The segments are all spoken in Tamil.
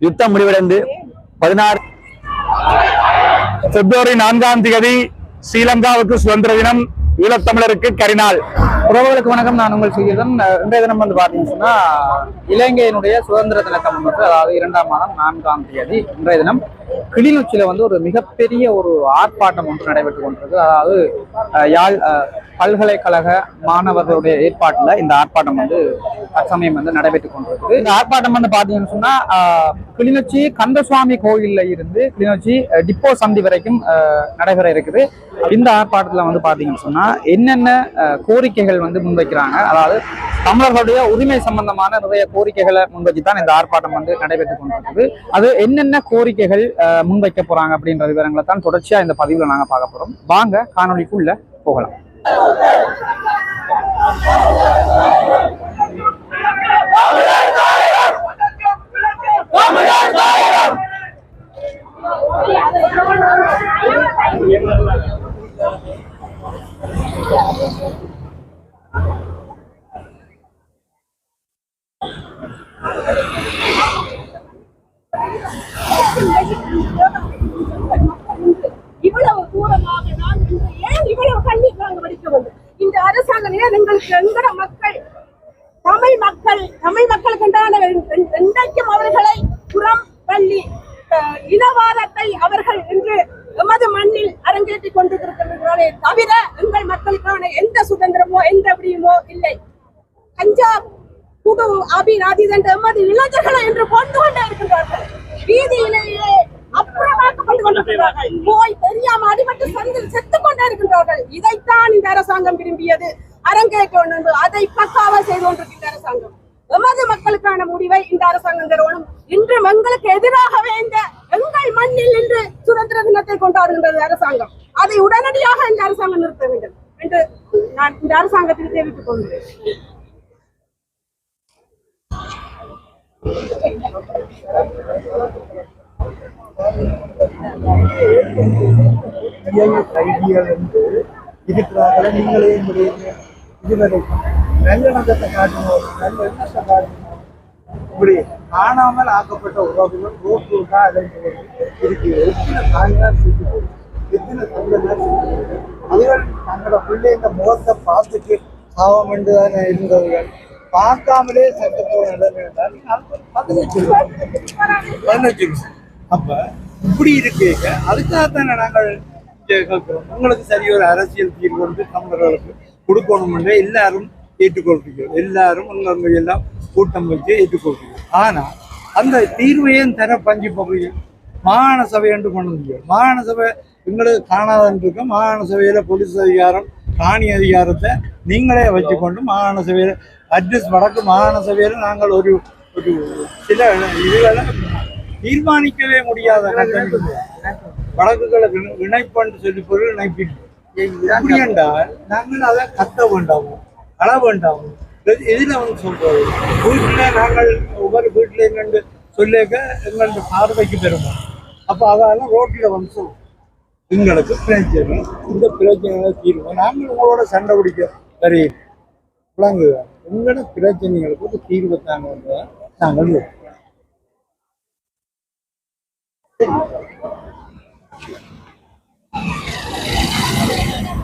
யுத்தம் முடிவடைந்து பதினாறு பிப்ரவரி நான்காம் தேதி ஸ்ரீலங்காவுக்கு சுதந்திர தினம் ஈழத்தமிழருக்கு கரிநாள். உறவுகளுக்கு வணக்கம். நான் உங்கள் செய்கிறேன் இன்றைய தினம் வந்து பார்த்தீங்கன்னு இலங்கையினுடைய சுதந்திர தினத்தை முன்னிட்டு அதாவது இரண்டாம் மாதம் நான்காம் தேதி இன்றைய தினம் கிளிநொச்சியில வந்து ஒரு மிகப்பெரிய ஒரு ஆர்ப்பாட்டம் ஒன்று நடைபெற்றுக் கொண்டிருக்கு. அதாவது யாழ் பல்கலைக்கழக மாணவர்களுடைய ஏற்பாட்டில் இந்த ஆர்ப்பாட்டம் வந்து தற்சமயம் வந்து நடைபெற்றுக் கொண்டிருக்கு. இந்த ஆர்ப்பாட்டம் வந்து பார்த்தீங்கன்னு சொன்னா கிளிநொச்சி கந்தசுவாமி கோயில்ல இருந்து கிளிநொச்சி டிப்போ சந்தி வரைக்கும் நடைபெற இருக்குது. இந்த ஆர்ப்பாட்டத்தில் வந்து பார்த்தீங்கன்னு சொன்னா என்னென்ன கோரிக்கைகள் கோரிக்கைகள் வந்து முன்வைக்கிறாங்க. அதாவது தமிழர்களுடைய உரிமை சம்பந்தமான நிறைய கோரிக்கைகளை முன்வைச்சு தான் இந்த ஆர்ப்பாட்டம் வந்து நடைபெற்றுக் கொண்டிருக்குது. அது என்னென்ன கோரிக்கைகள் அஹ், முன்வைக்க போறாங்க அப்படின்ற விவரங்களை தான் தொடர்ச்சியா இந்த பதிவுல நாங்க பார்க்க போறோம். வாங்க காணொளிக்குள்ள போகலாம். இவ்வளவு தூரமாக நான் ஏன் இவ்வளவு கல்வி நாங்கள் படிக்க வேண்டும்? இந்த அரசாங்கம் ஏன் எங்களுக்கு எங்கட மக்கள் தமிழ் மக்கள் தமிழ் மக்களுக்கு கண்டான இன்றைக்கும் அவர்களை புறம் தள்ளி அஹ், இனவாதத்தை அவர்கள் என்று எமது மண்ணில் அரங்கேற்றி கொண்டிருக்கிறார்களே தவிர எங்கள் மக்களுக்கான எந்த சுதந்திரமோ எந்த விடியுமோ இல்லை. பஞ்சாப் அபி அபிராதித் என்ற எமது இளைஞர்களை என்று கொண்டு கொண்டே இருக்கின்றார்கள். வீதியிலேயே அப்புறமாக்கப்பட்டு கொண்டிருக்கிறார்கள் போய் தெரியாம அடிபட்டு சந்தில் செத்துக் கொண்டே இருக்கின்றார்கள். இதைத்தான் இந்த அரசாங்கம் விரும்பியது. அரங்கேற்ற வேண்டும் அதை பக்காவா செய்து கொண்டிருக்கின்ற அரசாங்கம். எமது மக்களுக்கான முடிவை இந்த அரசாங்கம் தருவணும் இன்று எங்களுக்கு எதிராகவே இந்த எங்கள் மண்ணில் இன்று சுதந்திர தினத்தை கொண்டாடுகின்றது அரசாங்கம். அதை உடனடியாக இந்த அரசாங்கம் நிறுத்த வேண்டும் என்று நான் இந்த அரசாங்கத்தில் தெரிவித்துக் கொள்கிறேன். இருக்கிறார்கள். நீங்களே எங்களுடைய இதுவரை நல்லெண்ணத்தை காட்டுவோம் நல்ல எண்ணத்தை காட்டணும் இப்படி காணாமல் ஆக்கப்பட்ட உறவுகள் ரோட்டூர்தான் அலைந்து இருக்கிறது எத்தனை தாய்மார் செத்து எத்தனை தங்களார் செத்து போகுது அதுகள் தங்களோட பிள்ளைங்க முகத்தை பார்த்துட்டு சாவம் என்றுதான் இருந்தவர்கள். பார்க்காமலே செத்து போன நிலைமை பதினஞ்சு பதினஞ்சு அப்ப இப்படி இருக்கீங்க. அதுக்காகத்தானே நாங்கள் கேட்கிறோம். உங்களுக்கு சரி ஒரு அரசியல் தீர்வு வந்து தமிழர்களுக்கு கொடுக்கணும்னு எல்லாரும் ஏற்றுக்கொள்கிறோம் எல்லாரும் உங்க எல்லாம் கூட்டம் வச்சு ஏற்றுக்கொள்றீங்க ஆனா அந்த தீர்வையும் தர பஞ்சு பகுதி மாகாண சபை என்று கொண்டு வந்தீங்க மாகாண சபை எங்களுக்கு காணாதன்னு இருக்க மாகாண சபையில போலீஸ் அதிகாரம் காணி அதிகாரத்தை நீங்களே வச்சுக்கொண்டு மாகாண சபையில அட்ரஸ் வடக்கு மாகாண சபையில நாங்கள் ஒரு ஒரு சில இதுகளை தீர்மானிக்கவே முடியாத வழக்குகளை இணை- இணைப்புன்னு சொல்லி பொருள் இணைப்பிட்டு எப்படி என்றால் நாங்கள் அதை கத்த வேண்டாமோ. அள வேண்டாமோ. இது- இதில் வந்து சொல்றது வீட்டில் நாங்கள் ஒவ்வொரு வீட்டில் எங்கண்டு சொல்லிக்க எங்கள்ட பார்வைக்கு பெறுவோம். அப்போ அதெல்லாம் ரோட்டில் வந்து சொல்லுவோம். எங்களுக்கு பிரச்சனை இந்த பிரச்சனைகளை தீர்வோம் நாங்கள் உங்களோட சண்டை பிடிக்க தெரியும் விளங்குங்க. உங்களோட பிரச்சனைகளுக்கு ஒரு தீர்வு தாங்க நாங்கள் Thank you.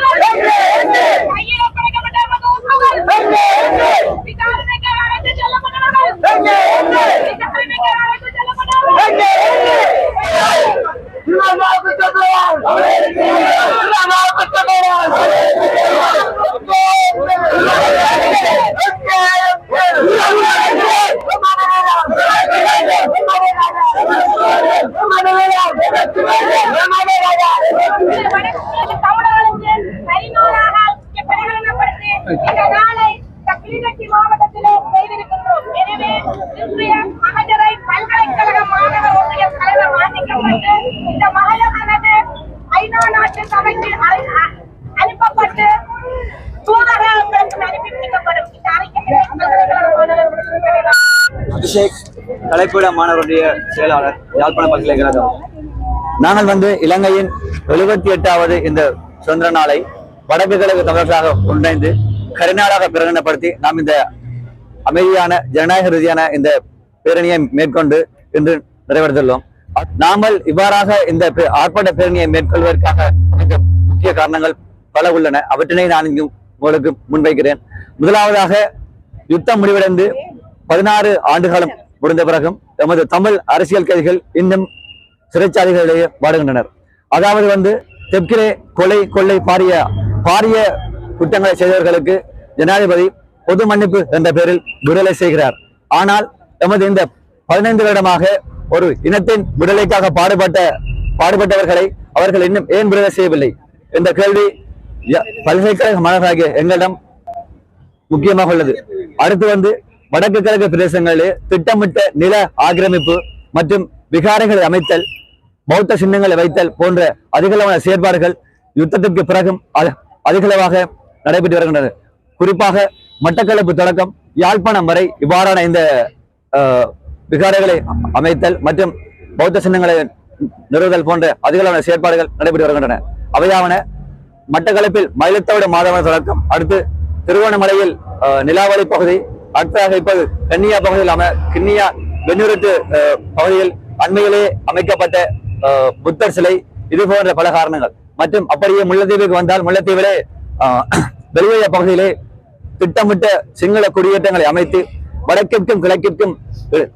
Hey, hey, hey. அனுப்பப்பட்டு சபைக்கு அனுப்பப்பட்டு அனுப்பி வைக்கப்படும் இந்த அபிஷேக் கலைப்பீட மாணவருடைய செயலாளர் யாழ்ப்பாண பல்கலைக்கழகம். நாங்கள் வந்து இலங்கையின் எழுபத்தி எட்டாவது இந்த சுதந்திர நாளை வடக்கு கிழக்கு தமிழர்களாக ஒன்றிணைந்து கருநாளாக பிரகடனப்படுத்தி நாம் இந்த அமைதியான ஜனநாயக ரீதியான இந்த பேரணியை மேற்கொண்டு இன்று நிறைவேற்றுள்ளோம் நாமல் இவ்வாறாக இந்த பே- ஆர்ப்பாட்ட பேரணியை மேற்கொள்வதற்காக முக்கிய காரணங்கள் பல உள்ளன. அவற்றினை நான் இங்கு உங்களுக்கு முன்வைக்கிறேன். முதலாவதாக யுத்தம் முடிவடைந்து பதினாறு ஆண்டுகாலம் முடிந்த பிறகும் எமது தமிழ் அரசியல் கைதிகள் இன்னும் சிறைச்சாலைகளிலேயே வாடுகின்றனர். அதாவது வந்து தெற்கிலே கொலை கொள்ளை பாரிய பாரிய குற்றங்களை செய்தவர்களுக்கு ஜனாதிபதி பொது மன்னிப்பு என்ற பெயரில் விடுதலை செய்கிறார். ஆனால் எமது இந்த பதினைந்து வருடமாக ஒரு இனத்தின் விடுதலைக்காக பாடுபட்ட பாடுபட்டவர்களை அவர்கள் இன்னும் ஏன் விடுதலை செய்யவில்லை? என்ற கேள்வி ய- பல்கலைக்கழக மாணவர்களாகிய எங்களிடம் முக்கியமாக உள்ளது. அடுத்து வந்து வடக்கு கிழக்கு பிரதேசங்களிலே திட்டமிட்ட நில ஆக்கிரமிப்பு மற்றும் விகாரங்களை அமைத்தல் பௌத்த சின்னங்களை வைத்தல் போன்ற அதிகளவான செயற்பாடுகள் யுத்தத்திற்கு பிறகும் அ- அதிகளவாக நடைபெற்று வருகின்றன. குறிப்பாக மட்டக்களப்பு தொடக்கம் யாழ்ப்பாணம் வரை இவ்வாறான இந்த விகாரங்களை அமைத்தல் மற்றும் பௌத்த சின்னங்களை நிறுவுதல் போன்ற அதிகளவான செயற்பாடுகள் நடைபெற்று வருகின்றன. அவையாவன மட்டக்களப்பில் மயிலத்தோடு மாதவன தொடக்கம். அடுத்து திருவண்ணாமலையில் நிலாவளி பகுதி அடுத்ததாக இப்போது கன்னியா பகுதியில் அம கிண்ணியா வெண்ணூரத்து பகுதியில் அண்மையிலே அமைக்கப்பட்ட புத்தர் சிலை. இது போன்ற பல காரணங்கள். மற்றும் அப்படியே முல்லைத்தீவுக்கு வந்தால் முல்லைத்தீவிலே அஹ், பகுதியிலே திட்டமிட்ட சிங்கள குடியேற்றங்களை அமைத்து வடக்கிற்கும் கிழக்கிற்கும்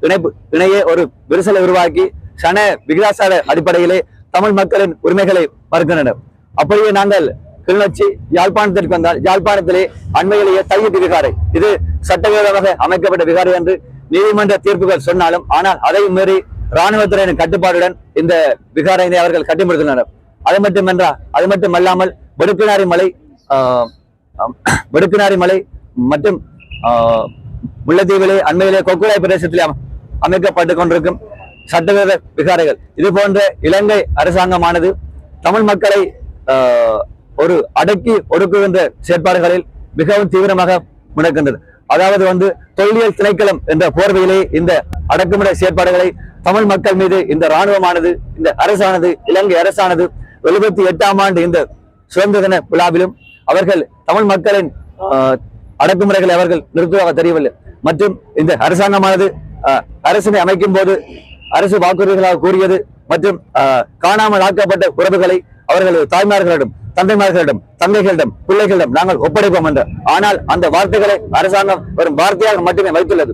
இணைப்பு இணையே ஒரு விரிசலை உருவாக்கி சன விகிதாசார அடிப்படையிலே தமிழ் மக்களின் உரிமைகளை மறுக்கின்றனர். அப்படியே நாங்கள் கிளிநொச்சி யாழ்ப்பாணத்திற்கு வந்தால் யாழ்ப்பாணத்திலே அண்மையிலேயே தையிட்டு விகாரை இது சட்டவிரோதமாக அமைக்கப்பட்ட விகாரை என்று நீதிமன்ற தீர்ப்புகள் சொன்னாலும் ஆனால் அதை மீறி இராணுவத்துறையின் கட்டுப்பாடுடன் இந்த விகாரையினை அவர்கள் கட்டிமுடித்துள்ளனர் அது மட்டுமென்றா அது மட்டுமல்லாமல் வெடுக்கினாரி மலை ஆஹ், வெடுக்கினாரி மலை மற்றும் ஆஹ், முல்லைத்தீவிலே அண்மையிலே கொக்குடாய் பிரதேசத்திலே அமைக்கப்பட்டு கொண்டிருக்கும் சட்டவிரோத விகாரைகள். இது போன்ற இலங்கை அரசாங்கமானது தமிழ் மக்களை ஒரு அடக்கி ஒடுக்குகின்ற செயற்பாடுகளில் மிகவும் தீவிரமாக முடக்கின்றது. அதாவது வந்து தொல்லியல் திணைக்களம் என்ற போர்வையிலே இந்த அடக்குமுறை செயற்பாடுகளை தமிழ் மக்கள் மீது இந்த இராணுவமானது இந்த அரசானது இலங்கை அரசானது எழுபத்தி எட்டாம் ஆண்டு இந்த சுதந்திர தின விழாவிலும் அவர்கள் தமிழ் மக்களின் ஆஹ், அடக்குமுறைகளை அவர்கள் நிறுத்துவதாக தெரியவில்லை. மற்றும் இந்த அரசாங்கமானது அரசினை அமைக்கும் போது அரசு வாக்குறுதிகளாக கூறியது மற்றும் ஆஹ், காணாமல் ஆக்கப்பட்ட உறவுகளை அவர்களது தாய்மார்களிடம் தந்தைமார்களிடம் தந்தைகளிடம் பிள்ளைகளிடம் நாங்கள் ஒப்படைப்போம் என்று. ஆனால் அந்த வார்த்தைகளை அரசாங்கம் வரும் வார்த்தையாக மட்டுமே வைத்துள்ளது.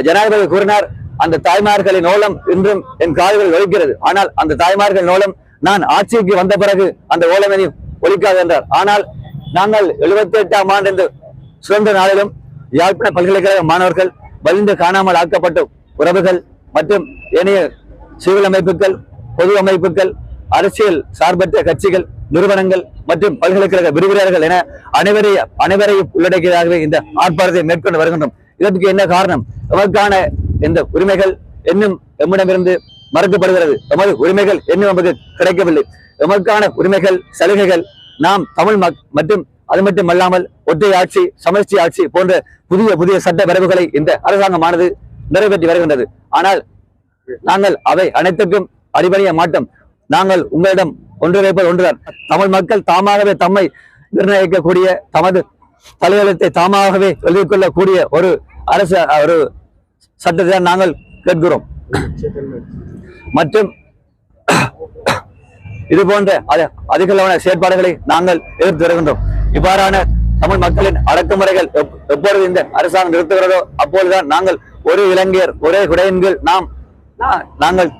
ஜனாதிபதி கூறினார் அந்த தாய்மார்களின் ஓலம் இன்றும் என் காதுகள் ஒழிக்கிறது ஆனால் அந்த தாய்மார்கள் ஓலம் நான் ஆட்சிக்கு வந்த பிறகு அந்த ஓலம் ஒழிக்காது என்றார். ஆனால் நாங்கள் எழுபத்தி எட்டாம் ஆண்டு இந்த சுதந்திர நாளிலும் யாழ்ப்பாண பல்கலைக்கழக மாணவர்கள் வலிந்து காணாமல் ஆக்கப்பட்ட உறவுகள் மற்றும் ஏனைய சிவில் அமைப்புகள் பொது அமைப்புகள் அரசியல் சார்பற்ற கட்சிகள் நிறுவனங்கள் மற்றும் பல்கலைக்கழக விரிவுரையாளர்கள் என அனைவரையும் அனைவரையும் உள்ளடக்கியதாகவே இந்த ஆர்ப்பாட்டத்தை மேற்கொண்டு வருகின்றோம். இதற்கு என்ன காரணம்? எமக்கான இந்த உரிமைகள் இன்னும் எம்மிடமிருந்து மறுக்கப்படுகிறது. எமது உரிமைகள் இன்னும் நமக்கு கிடைக்கவில்லை. எமக்கான உரிமைகள் சலுகைகள் நாம் தமிழ் மக் மற்றும் அது மட்டும் அல்லாமல் ஒற்றை ஆட்சி சமஷ்டி ஆட்சி போன்ற புதிய புதிய சட்ட வரைவுகளை இந்த அரசாங்கமானது நிறைவேற்றி வருகின்றது. ஆனால் நாங்கள் அவை அனைத்துக்கும் அடிபணிய மாட்டோம். நாங்கள் உங்களிடம் ஒன்றிணைப்பது ஒன்றுதான் தமிழ் மக்கள் தாமாகவே தம்மை நிர்ணயிக்கக்கூடிய தமது தலையெழுத்தை தாமாகவே எழுதி கொள்ளக்கூடிய ஒரு அரசு ஒரு சட்டத்தை தான் நாங்கள் கேட்கிறோம். மற்றும் இது போன்ற அதி- அதிகளவான செயற்பாடுகளை நாங்கள் எதிர்த்து வருகின்றோம். இவ்வாறான தமிழ் மக்களின் அடக்குமுறைகள் எப்பொழுது இந்த அரசாங்கம் நிறுத்துகிறதோ அப்பொழுதுதான் நாங்கள் ஒரு இளைஞர் ஒரே குடையன்கள் நாம் நாங்கள்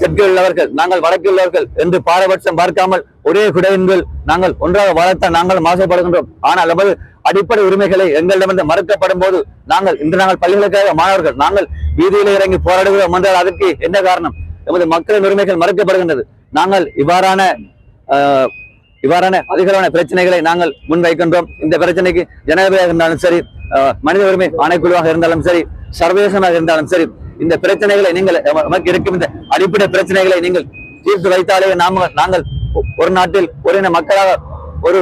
தெற்கில் உள்ளவர்கள் நாங்கள் வடக்கில் உள்ளவர்கள் என்று பாரபட்சம் பார்க்காமல் ஒரே குடையன்கள் நாங்கள் ஒன்றாக வளர்த்த நாங்கள் மாசுபடுகின்றோம் ஆனால் நமது அடிப்படை உரிமைகளை எங்களிடமிருந்து மறுக்கப்படும் போது நாங்கள் இன்று நாங்கள் பல்கலைக்கழக மாணவர்கள் நாங்கள் வீதியில் இறங்கி போராடுகிறோம் என்றால் அதற்கு என்ன காரணம்? எமது மக்களின் உரிமைகள் மறுக்கப்படுகின்றது. நாங்கள் இவ்வாறான இவ்வாறான அதிகமான பிரச்சனைகளை நாங்கள் முன்வைக்கின்றோம். இந்த பிரச்சனைக்கு ஜனாதிபதியாக இருந்தாலும் சரி மனித உரிமை ஆணைக்குழுவாக இருந்தாலும் சரி சர்வதேசமாக இருந்தாலும் சரி இந்த பிரச்சனைகளை நீங்கள் நமக்கு இருக்கும் இந்த அடிப்படை பிரச்சனைகளை நீங்கள் தீர்த்து வைத்தாலே நாம நாங்கள் ஒரு நாட்டில் ஒரு மக்களாக ஒரு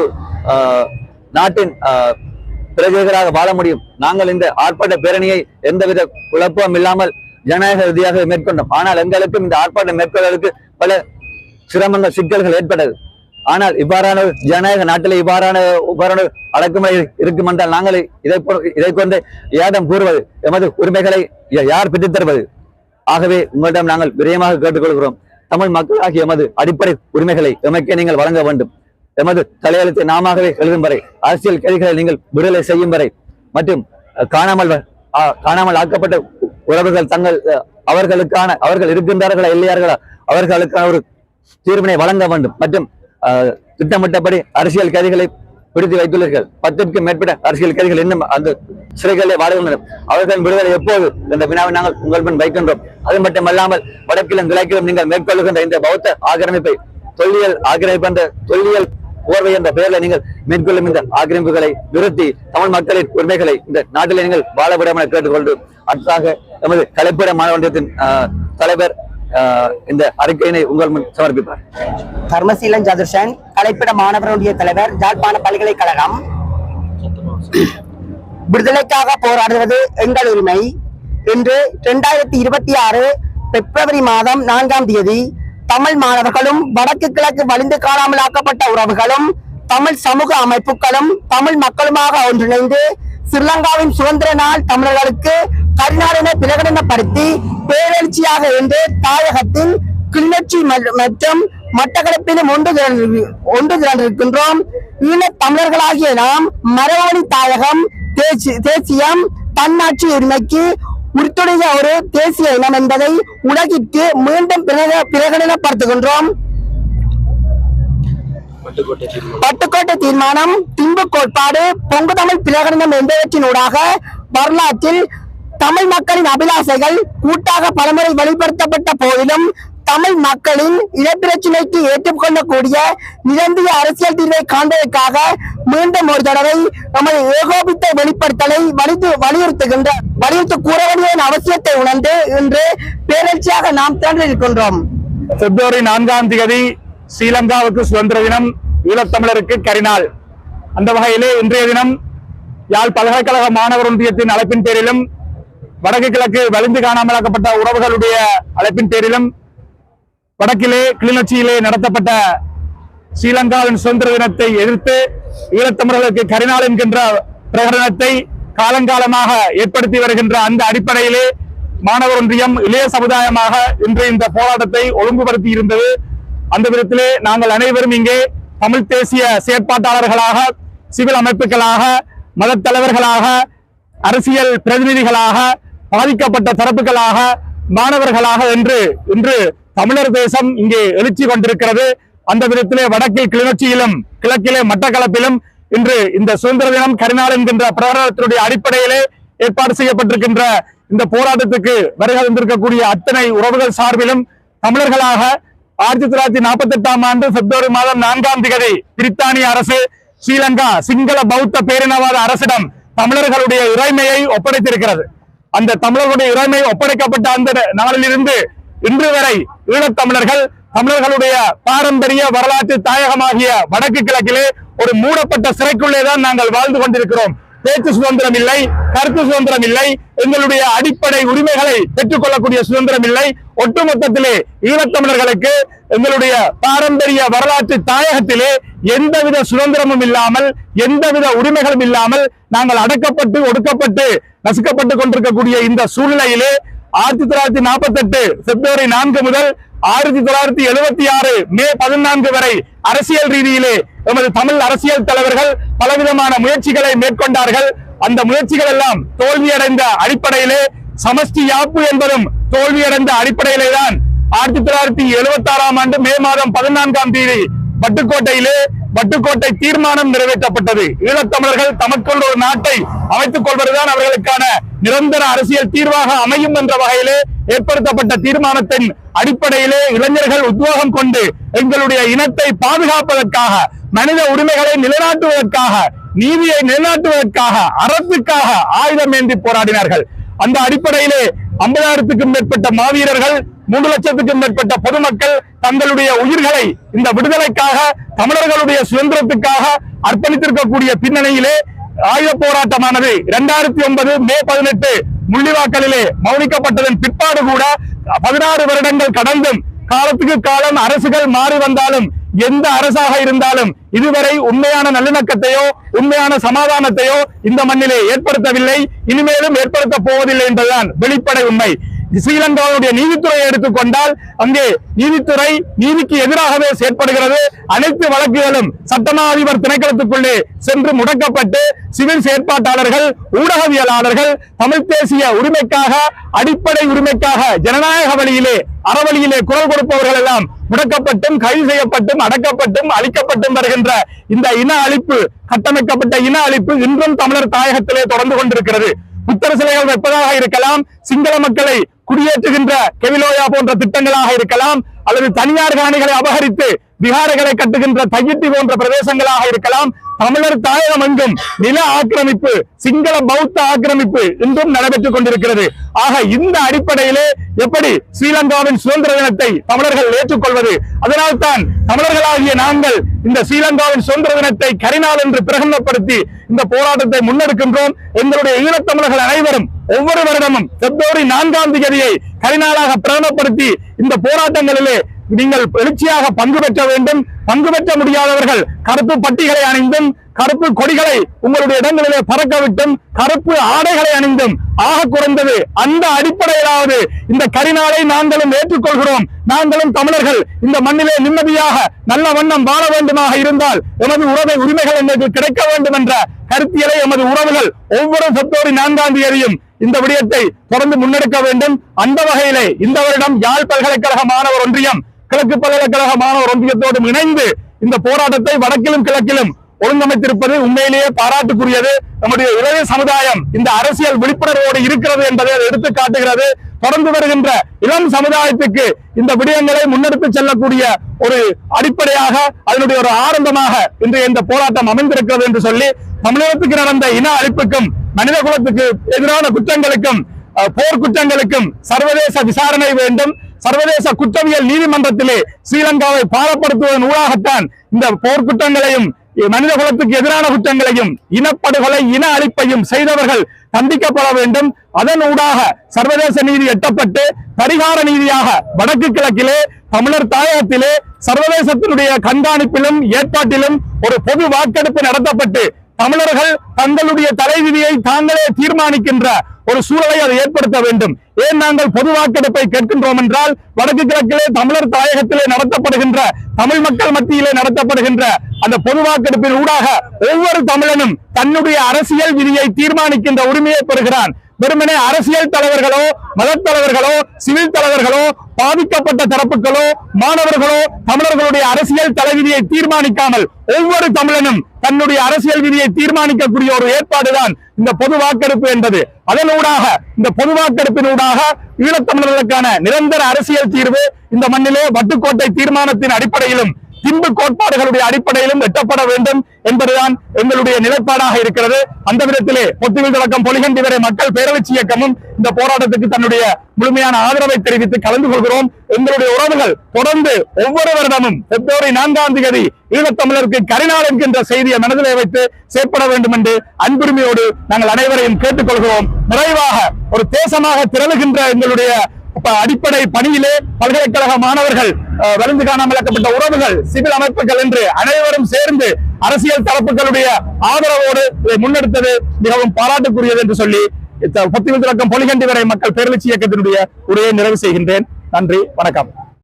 ஆஹ், நாட்டின் ஆஹ், பிரஜைகளாக வாழ முடியும். நாங்கள் இந்த ஆர்ப்பாட்ட பேரணியை எந்தவித குழப்பம் இல்லாமல் ஜனநாயக ரீதியாக மேற்கொண்டோம். ஆனால் எங்களுக்கும் இந்த ஆர்ப்பாட்டம் மேற்கொள்வதற்கு பல சிரமங்கள் சிக்கல்கள் ஏற்பட்டது. ஆனால் இவ்வாறான ஜனநாயக நாட்டில் இவ்வாறான இவ்வாறான அடக்குமுறை இருக்கும் என்றால் நாங்கள் இதை இதை கொண்டு ஏதம் கூறுவது எமது உரிமைகளை யார் பெற்றுத்தருவது ஆகவே உங்களிடம் நாங்கள் விரயமாக கேட்டுக்கொள்கிறோம். தமிழ் மக்களாகிய எமது அடிப்படை உரிமைகளை எமக்கே நீங்கள் வழங்க வேண்டும். எமது தலையெழுத்தை நாமாகவே எழுதும் வரை அரசியல் கைதிகளை நீங்கள் விடுதலை செய்யும் வரை மற்றும் காணாமல் வ- காணாமல் ஆக்கப்பட்ட உறவுகள் தங்கள் அவர்களுக்கான அவர்கள் இருக்கின்றார்களா இல்லையார்களா அவர்களுக்கான ஒரு தீர்வினை வழங்க வேண்டும். மற்றும் திட்டமிட்டபடி அரசியல் கைதிகளை பிடித்து வைத்துள்ளீர்கள். பத்திற்கும் மேற்பட்ட அரசியல் கைதிகள் இன்னும் அந்த சிறைகளிலே வாழ்கின்றனர் அவர்களின் விடுதலை எப்போது? என்ற வினாவை நாங்கள் உங்கள் முன் வைக்கின்றோம். அது மட்டுமல்லாமல் வடக்கிலும் கிழக்கிலும் நீங்கள் மேற்கொள்ளுகின்ற இந்த பௌத்த ஆக்கிரமிப்பை தொல்லியல் ஆக்கிரமிப்பு என்ற தொல்லியல் போர்வை என்ற பெயரில் நீங்கள் மேற்கொள்ளும் இந்த ஆக்கிரமிப்புகளை நிறுத்தி தமிழ் மக்களின் உரிமைகளை இந்த நாட்டிலே நீங்கள் வாழ விடாமல் கேட்டுக்கொண்டு அடுத்ததாக எமது கலைப்பட மாநிலத்தின் தலைவர் இந்த அறிக்கையினை உங்கள் முன் சமர்ப்பிப்பார். தர்மசீலன் சதுர்சன் கலைப்பிட மாணவருடைய தலைவர் ஜாழ்ப்பாண பல்கலைக்கழகம். விடுதலைக்காக போராடுவது எங்கள் உரிமை. இன்று இரண்டாயிரத்தி இருபத்தி ஆறு பிப்ரவரி மாதம் நான்காம் தேதி தமிழ் மாணவர்களும் வடக்கு கிழக்கு வலிந்து காணாமல் ஆக்கப்பட்ட உறவுகளும் தமிழ் சமூக அமைப்புகளும் தமிழ் மக்களுமாக ஒன்றிணைந்து ஸ்ரீலங்காவின் சுதந்திர நாள் தமிழர்களுக்கு கருநாடனை பிரகடனப்படுத்தி பேரெழுச்சியாக என்று தாயகத்தில் கிளிநொச்சி மற்றும் மட்டக்களப்பிலும் ஒன்று ஒன்று திரண்டிருக்கின்றோம். ஈழத் தமிழர்களாகிய நாம் மரவழி தாயகம் தேசியம் தன்னாட்சி உரிமைக்கு உறுத்துடைய ஒரு தேசிய இனம் என்பதை உலகிற்கு மீண்டும் பிரகடனப்படுத்துகின்றோம் பட்டுக்கோட்டை தீர்மானம் திம்பு கோட்பாடு பொங்கு தமிழ் பிரகடனம் என்பவற்றினூடாக வரலாற்றில் தமிழ் மக்களின் அபிலாசைகள் கூட்டாக பலமுறை வெளிப்படுத்தப்பட்ட போதிலும் தமிழ் மக்களின் இனப்பிரச்சினைக்கு ஏற்றுக்கொள்ளக்கூடிய நிரந்தர அரசியல் தீர்வை காண்பதற்காக மீண்டும் ஒரு தடவை நமது ஏகோபித்த வெளிப்படுத்தலை வலித்து வலியுறுத்துகின்ற வலியுறுத்த கூற வேண்டியதன் அவசியத்தை உணர்ந்து இன்று பேரட்சியாக நாம் திரண்டிருக்கின்றோம். பிப்ரவரி நான்காம் தேதி ஸ்ரீலங்காவுக்கு சுதந்திர தினம் ஈழத்தமிழருக்கு கரிநாள். அந்த வகையிலே இன்றைய தினம் யாழ் பல்கலைக்கழக மாணவர் ஒன்றியத்தின் அழைப்பின் பேரிலும் வடக்கு கிழக்கு வலிந்து காணாமலாக்கப்பட்ட உறவுகளுடைய அழைப்பின் பேரிலும் வடக்கிலே கிளிநொச்சியிலே நடத்தப்பட்ட ஸ்ரீலங்காவின் சுதந்திர தினத்தை எதிர்த்து ஈழத்தமிழர்களுக்கு கரிநாள் என்கின்ற பிரகடனத்தை காலங்காலமாக ஏற்படுத்தி வருகின்ற அந்த அடிப்படையிலே மாணவர் ஒன்றியம் இளைய சமுதாயமாக இன்று இந்த போராட்டத்தை ஒழுங்குபடுத்தி இருந்தது. அந்த விதத்திலே நாங்கள் அனைவரும் இங்கே தமிழ் தேசிய செயற்பாட்டாளர்களாக சிவில் அமைப்புகளாக மதத் தலைவர்களாக அரசியல் பிரதிநிதிகளாக பாதிக்கப்பட்ட தரப்புகளாக மாணவர்களாக என்று இன்று தமிழர் தேசம் இங்கே எழுச்சி கொண்டிருக்கிறது. அந்த விதத்திலே வடக்கில் கிளிநொச்சியிலும் கிழக்கிலே மட்டக்களப்பிலும் இன்று இந்த சுதந்திர தினம் கரிநாள் என்கின்ற பிரகடனத்தினுடைய அடிப்படையிலே ஏற்பாடு செய்யப்பட்டிருக்கின்ற இந்த போராட்டத்துக்கு வருகை வந்திருக்கக்கூடிய அத்தனை உறவுகள் சார்பிலும் தமிழர்களாக ஆயிரத்தி தொள்ளாயிரத்தி நாற்பத்தி எட்டாம் ஆண்டு பிப்ரவரி மாதம் நான்காம் திகதி பிரித்தானிய அரசு ஸ்ரீலங்கா சிங்கள பௌத்த பேரினவாத அரசிடம் தமிழர்களுடைய இறைமையை ஒப்படைத்திருக்கிறது. அந்த தமிழர்களுடைய இறைமை ஒப்படைக்கப்பட்ட அந்த நாளிலிருந்து இன்று வரை ஈழத்தமிழர்கள் தமிழர்களுடைய பாரம்பரிய வரலாற்று தாயகமாகிய வடக்கு கிழக்கிலே ஒரு மூடப்பட்ட சிறைக்குள்ளே தான் நாங்கள் வாழ்ந்து கொண்டிருக்கிறோம். பேச்சு சுதந்திரம் இல்லை கருத்து சுதந்திரம் இல்லை எங்களுடைய அடிப்படை உரிமைகளை பெற்றுக்கொள்ளக்கூடிய சுதந்திரம் இல்லை. ஒட்டுமொத்தத்திலே ஈழத்தமிழர்களுக்கு எங்களுடைய பாரம்பரிய வரலாற்று தாயகத்திலே எந்தவித சுதந்திரமும் இல்லாமல் எந்தவித உரிமைகளும் இல்லாமல் நாங்கள் அடக்கப்பட்டு ஒடுக்கப்பட்டு நசுக்கப்பட்டு கொண்டிருக்கக்கூடிய இந்த சூழ்நிலையிலே ஆயிரத்தி தொள்ளாயிரத்தி நாற்பத்தி எட்டு பிப்ரவரி நான்கு முதல் ஆயிரத்தி தொள்ளாயிரத்தி எழுபத்தி ஆறு மே பதினான்கு வரை அரசியல் ரீதியிலே எமது தமிழ் அரசியல் தலைவர்கள் பலவிதமான முயற்சிகளை மேற்கொண்டார்கள். அந்த முயற்சிகள் எல்லாம் தோல்வியடைந்த அடிப்படையிலே சமஷ்டி யாப்பு என்பதும் தோல்வியடைந்த அடிப்படையிலே தான் ஆயிரத்தி தொள்ளாயிரத்தி எழுபத்தி ஆறாம் ஆண்டு மே மாதம் பதினான்காம் தேதி பட்டுக்கோட்டையிலே பட்டுக்கோட்டை தீர்மானம் நிறைவேற்றப்பட்டது. ஈழத்தமிழர்கள் தமக்குள்ள ஒரு நாட்டை அமைத்துக் கொள்வதுதான் அவர்களுக்கான நிரந்தர அரசியல் தீர்வாக அமையும் என்ற வகையிலே ஏற்படுத்தப்பட்ட தீர்மானத்தின் அடிப்படையிலே இளைஞர்கள் உத்வேகம் கொண்டு எங்களுடைய இனத்தை பாதுகாப்பதற்காக மனித உரிமைகளை நிலைநாட்டுவதற்காக நீதியை நிலைநாட்டுவதற்காக அறத்துக்காக ஆயுதம் ஏந்தி போராடினார்கள். அந்த அடிப்படையிலே ஐம்பதாயிரத்துக்கும் மேற்பட்ட மாவீரர்கள் மூன்று லட்சத்துக்கும் மேற்பட்ட பொதுமக்கள் தங்களுடைய உயிர்களை இந்த விடுதலைக்காக தமிழர்களுடைய சுதந்திரத்துக்காக அர்ப்பணித்திருக்கக்கூடிய பின்னணியிலே ஆயுத போராட்டமானது இரண்டாயிரத்தி ஒன்பது மே பதினெட்டு முள்ளிவாக்கலிலே மௌனிக்கப்பட்டதன் பிற்பாடு கூட பதினாறு வருடங்கள் கடந்தும் காலத்துக்கு காலம் அரசுகள் மாறி வந்தாலும் எந்த அரசாக இருந்தாலும் இதுவரை உண்மையான நல்லிணக்கத்தையோ உண்மையான சமாதானத்தையோ இந்த மண்ணிலே ஏற்படுத்தவில்லை. இனிமேலும் ஏற்படுத்த போவதில்லை என்பதுதான் வெளிப்படை உண்மை. ஸ்ரீலங்காவுடைய நீதித்துறையை எடுத்துக்கொண்டால் அங்கே நீதித்துறை நீதிக்கு எதிராகவே செயற்படுகிறது. அனைத்து வழக்குகளும் சட்டமாதிபர் திணைக்களத்துக்குள்ளே சென்று முடக்கப்பட்டு சிவில் செயற்பாட்டாளர்கள் ஊடகவியலாளர்கள் தமிழ் தேசிய உரிமைக்காக அடிப்படை உரிமைக்காக ஜனநாயக வழியிலே அறவழியிலே குரல் கொடுப்பவர்கள் எல்லாம் முடக்கப்பட்டும் கைது செய்யப்பட்டும் அடக்கப்பட்டும் அழிக்கப்பட்டும் வருகின்ற இந்த இன அழிப்பு கட்டமைக்கப்பட்ட இன அழிப்பு இன்றும் தமிழர் தாயகத்திலே தொடர்ந்து கொண்டிருக்கிறது. புத்தர சிலைகள் வைப்பதாக இருக்கலாம் சிங்கள மக்களை குடியேற்றுகின்ற கெவிலோயா போன்ற திட்டங்களாக இருக்கலாம் அல்லது தனியார் காணிகளை அபகரித்து விகாரைகளை கட்டுகின்ற தையிட்டி போன்ற பிரதேசங்களாக இருக்கலாம் தமிழர் தாயகம் எங்கும் நில ஆக்கிரமிப்பு சிங்கள பௌத்த ஆக்கிரமிப்பு இன்றும் நடைபெற்றுக் கொண்டிருக்கிறது. ஆக இந்த அடிப்படையிலே எப்படி ஸ்ரீலங்காவின் சுதந்திர தினத்தை தமிழர்கள் ஏற்றுக்கொள்வது? அதனால்தான் தமிழர்களாகிய நாங்கள் இந்த ஸ்ரீலங்காவின் சுதந்திர தினத்தை கரிநாள் என்று பிரகடனப்படுத்தி இந்த போராட்டத்தை முன்னெடுக்கின்றோம். எங்களுடைய ஈழத்தமிழர்கள் அனைவரும் ஒவ்வொரு வருடமும் பிப்ரவரி நான்காம் தேதியை கரிநாளாக பிரகடனப்படுத்தி இந்த போராட்டங்களிலே நீங்கள் எழுச்சியாக பங்கு பெற்ற வேண்டும். பங்கு பெற்ற முடியாதவர்கள் கருப்பு பட்டிகளை அணிந்தும் கருப்பு கொடிகளை உங்களுடைய இடங்களிலே பறக்க விட்டும் கருப்பு ஆடைகளை அணிந்தும். ஆக குறைந்தது அந்த அடிப்படையிலாவது இந்த கரிநாளை நாங்களும் ஏற்றுக்கொள்கிறோம். நாங்களும் தமிழர்கள் இந்த மண்ணிலே நிம்மதியாக நல்ல வண்ணம் வாழ வேண்டுமாக இருந்தால் எமது உறவை உரிமைகள் எங்களுக்கு கிடைக்க வேண்டும் என்ற கருத்தியலை எமது உறவுகள் ஒவ்வொரு பிப்ரவரி நான்காம் தேதியும் இந்த விடயத்தை தொடர்ந்து முன்னெடுக்க வேண்டும். அந்த வகையிலே இந்த வருடம் யாழ் பல்கலைக்கழக மாணவர் ஒன்றியம் கிழக்கு பல்கலைக்கழக மாணவர் ஒன்றியத்தோடும் இணைந்து இந்த போராட்டத்தை வடக்கிலும் கிழக்கிலும் ஒழுங்கமைத்திருப்பது உண்மையிலேயே பாராட்டுக்குரியது. நம்முடைய இளைய சமுதாயம் இந்த அரசியல் விழிப்புணர்வோடு இருக்கிறது என்பதை எடுத்து காட்டுகிறது. தொடர்ந்து வருகின்ற இளம் சமுதாயத்துக்கு இந்த விடயங்களை முன்னெடுத்து செல்லக்கூடிய ஒரு அடிப்படையாக அதனுடைய ஒரு ஆரம்பமாக இன்றைய இந்த போராட்டம் அமைந்திருக்கிறது என்று சொல்லி தமிழகத்துக்கு நடந்த இன அழிப்புக்கும் மனித குலத்துக்கு எதிரான குற்றங்களுக்கும் அஹ், குற்றங்களுக்கும் சர்வதேச விசாரணை வேண்டும். சர்வதேச குற்றவியல் நீதிமன்றத்திலே ஸ்ரீலங்காவை பாரப்படுத்துவதன் ஊடாகத்தான் இந்த போர்க்குற்றங்களையும் மனித குலத்துக்கு எதிரான குற்றங்களையும் இனப்படுகொலை இன அழிப்பையும் செய்தவர்கள் தண்டிக்கப்பட வேண்டும். அதன் ஊடாக சர்வதேச நீதி எட்டப்பட்டு பரிகார நீதியாக வடக்கு கிழக்கிலே தமிழர் தாயகத்திலே சர்வதேசத்தினுடைய கண்காணிப்பிலும் ஏற்பாட்டிலும் ஒரு பொது வாக்கெடுப்பு நடத்தப்பட்டு தமிழர்கள் தங்களுடைய தலைவிதியை தாங்களே தீர்மானிக்கின்ற ஒரு சூழலை அதை ஏற்படுத்த வேண்டும். ஏன் நாங்கள் பொது வாக்கெடுப்பை கேட்கின்றோம் என்றால் வடக்கு கிழக்கிலே தமிழர் தாயகத்திலே நடத்தப்படுகின்ற தமிழ் மக்கள் மத்தியிலே நடத்தப்படுகின்ற அந்த பொது வாக்கெடுப்பின் ஊடாக ஒவ்வொரு தமிழனும் தன்னுடைய அரசியல் விதியை தீர்மானிக்கின்ற உரிமையை பெறுகிறான். வெறுமனே அரசியல் தலைவர்களோ மத தலைவர்களோ சிவில் தலைவர்களோ பாதிக்கப்பட்ட தரப்புகளோ மாணவர்களோ தமிழர்களுடைய அரசியல் தலைவிதியை தீர்மானிக்காமல் ஒவ்வொரு தமிழனும் தன்னுடைய அரசியல் விதியை தீர்மானிக்கக்கூடிய ஒரு ஏற்பாடுதான் இந்த பொது வாக்கெடுப்பு என்பது. அதனூடாக இந்த பொது வாக்கெடுப்பினூடாக ஈழத்தமிழர்களுக்கான நிரந்தர அரசியல் தீர்வு இந்த மண்ணிலே வட்டுக்கோட்டை தீர்மானத்தின் அடிப்படையிலும் இன்பு கோட்பாடுகளுடைய அடிப்படையிலும் எட்டப்பட வேண்டும் என்பதுதான் எங்களுடைய நிலைப்பாடாக இருக்கிறது. அந்த விதத்திலே பொத்துவில் தொடக்கம் பொலிகண்டி வரை மக்கள் பேரழிச்சி இயக்கமும் இந்த போராட்டத்துக்கு தன்னுடைய முழுமையான ஆதரவை தெரிவித்து கலந்து கொள்கிறோம். எங்களுடைய உறவுகள் தொடர்ந்து ஒவ்வொரு வருடமும் பிப்ரவரி நான்காம் தேதி ஈழத்தமிழருக்கு கரிநாள் என்கின்ற செய்தியை மனதிலே வைத்து செயற்பட வேண்டும் என்று அன்புரிமையோடு நாங்கள் அனைவரையும் கேட்டுக்கொள்கிறோம். நிறைவாக ஒரு தேசமாக திரளுகின்ற எங்களுடைய அடிப்படை பணியிலே பல்கலைக்கழக மாணவர்கள் அஹ், காணாமல் உறவுகள் சிவில் அமைப்புகள் என்று அனைவரும் சேர்ந்து அரசியல் தரப்புகளுடைய ஆதரவோடு இதை முன்னெடுத்தது மிகவும் பாராட்டுக்குரியது என்று சொல்லி பொத்திவில் தொடக்கம் பொலிகண்டி வரை மக்கள் பேரளிச்சி இயக்கத்தினுடைய உரையை நிறைவு செய்கின்றேன். நன்றி வணக்கம்.